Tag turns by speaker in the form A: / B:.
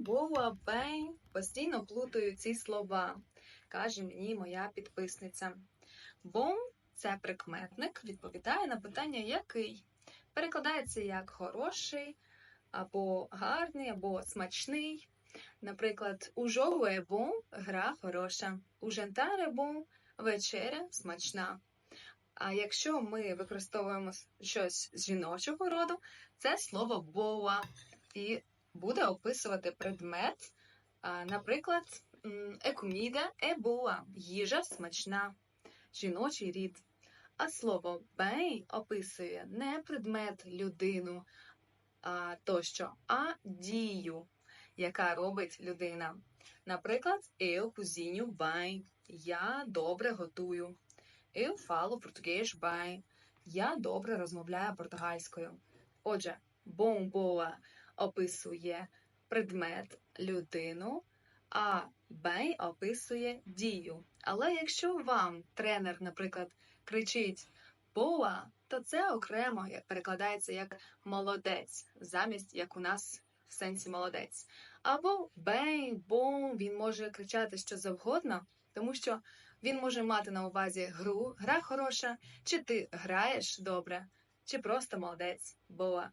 A: боа, бей. Постійно плутаю ці слова, каже мені моя підписниця. Бом це прикметник, відповідає на питання який. Перекладається як хороший, або гарний, або смачний. Наприклад, у жогу е бом гра хороша, у жентаре бом вечеря смачна. А якщо ми використовуємо щось з жіночого роду, це слово боа і буде описувати предмет. Наприклад, м, е коміда е їжа смачна, жіночий рід. А слово бей описує не предмет людину а, тощо, а дію, яка робить людина. Наприклад, eu cozinho bem, я добре готую. Eu falo português bem, я добре розмовляю португальською. Отже, boa описує предмет людину, а бей описує дію. Але якщо вам тренер, наприклад, кричить боа, то це окремо перекладається як молодець, замість як у нас в сенсі молодець. Або бей, бом, він може кричати що завгодно, тому що він може мати на увазі гру, гра хороша, чи ти граєш добре, чи просто молодець, боа.